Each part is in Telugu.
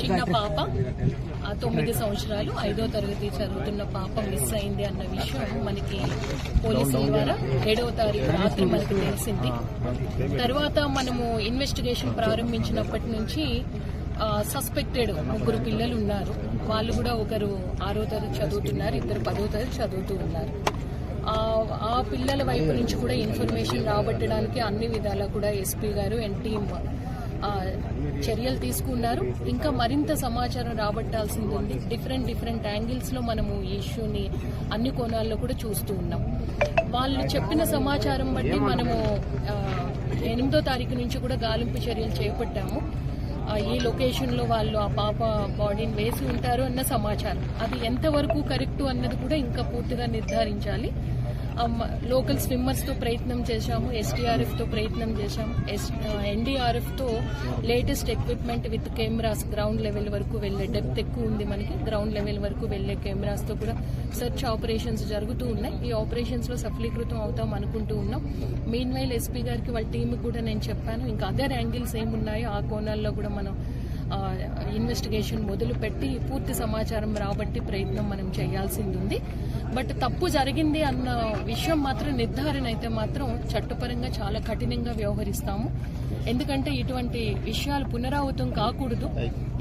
చిన్న పాప తొమ్మిది సంవత్సరాలు ఐదో తరగతి చదువుతున్న పాప మిస్ అయింది అన్న విషయం మనకి పోలీసుల ద్వారా ఏడవ తారీఖు రాత్రి మనకి తెలిసింది. తర్వాత మనము ఇన్వెస్టిగేషన్ ప్రారంభించినప్పటి నుంచి సస్పెక్టెడ్ ముగ్గురు పిల్లలు ఉన్నారు. వాళ్ళు కూడా ఒకరు ఆరో తరగతి చదువుతున్నారు ఇద్దరు పదో తరగతి చదువుతూ ఉన్నారు. ఆ పిల్లల వైపు నుంచి కూడా ఇన్ఫర్మేషన్ రాబట్టడానికి అన్ని విధాలా కూడా ఎస్పీ గారు అండ్ టీమ్ చర్యలు తీసుకున్నారు. ఇంకా మరింత సమాచారం రాబట్టాల్సింది ఉంది డిఫరెంట్ డిఫరెంట్ యాంగిల్స్లో మనము ఈ ఇష్యూని అన్ని కోణాల్లో కూడా చూస్తూ ఉన్నాం. వాళ్ళు చెప్పిన సమాచారం బట్టి మనము ఎనిమిదో తారీఖు నుంచి కూడా గాలింపు చర్యలు చేపట్టాము. ఈ లొకేషన్లో వాళ్ళు ఆ పాప బాడీని వేసి ఉంటారు అన్న సమాచారం. అది ఎంతవరకు కరెక్ట్ అన్నది కూడా ఇంకా పూర్తిగా నిర్ధారించాలి. లోకల్ స్విమ్మర్స్తో ప్రయత్నం చేశాము ఎస్టీఆర్ఎఫ్తో ప్రయత్నం చేశాము. S ఎన్డీఆర్ఎఫ్తో latest equipment with cameras ground level వరకు వెళ్ళే డెప్త్ ఎక్కువ ఉంది మనకి గ్రౌండ్ లెవెల్ వరకు వెళ్ళే కెమెరాస్తో కూడా సెర్చ్ ఆపరేషన్స్ జరుగుతూ ఉన్నాయి. ఈ ఆపరేషన్స్లో సఫలీకృతం అవుతాం అనుకుంటూ ఉన్నాం. మెయిన్ వైల్ ఎస్పీ గారికి వాళ్ళ టీంకి కూడా నేను చెప్పాను ఇంకా అదర్ యాంగిల్స్ ఏమున్నాయో ఆ కోణాల్లో కూడా మనం ఇన్వెస్టిగేషన్ మొదలు పెట్టి పూర్తి సమాచారం రాబట్టి ప్రయత్నం మనం చేయాల్సింది ఉంది బట్ తప్పు జరిగింది అన్న విషయం మాత్రం నిర్ధారణ అయితే మాత్రం చట్టపరంగా చాలా కఠినంగా వ్యవహరిస్తాము. ఎందుకంటే ఇటువంటి విషయాలు పునరావృతం కాకూడదు.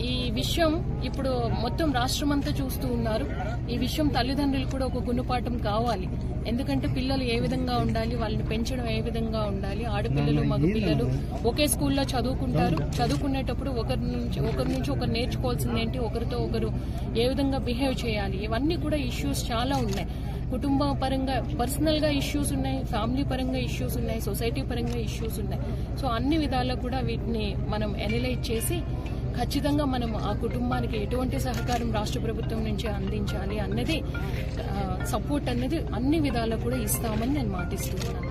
ఈ విషయం ఇప్పుడు మొత్తం రాష్ట్రమంతా చూస్తూ ఉన్నారు. ఈ విషయం తల్లిదండ్రులు కూడా ఒక గుణపాఠం కావాలి. ఎందుకంటే పిల్లలు ఏ విధంగా ఉండాలి వాళ్ళని పెంచడం ఏ విధంగా ఉండాలి ఆడపిల్లలు మగ పిల్లలు ఒకే స్కూల్లో చదువుకుంటారు. చదువుకునేటప్పుడు ఒకరి నుంచి ఒకరి నుంచి ఒకరు నేర్చుకోవాల్సింది ఏంటి? ఒకరితో ఒకరు ఏ విధంగా బిహేవ్ చేయాలి? ఇవన్నీ కూడా ఇష్యూస్ చాలా ఉన్నాయి. కుటుంబ పరంగా పర్సనల్గా ఇష్యూస్ ఉన్నాయి ఫ్యామిలీ పరంగా ఇష్యూస్ ఉన్నాయి సొసైటీ పరంగా ఇష్యూస్ ఉన్నాయి. సో అన్ని విధాలా కూడా వీటిని మనం ఎనలైజ్ చేసి ఖచ్చితంగా మనం ఆ కుటుంబానికి ఎటువంటి సహకారం రాష్ట్ర ప్రభుత్వం నుంచి అందించాలి అన్నది సపోర్ట్ అనేది అన్ని విధాలా కూడా ఇస్తామని నేను మాటిస్తున్నాను.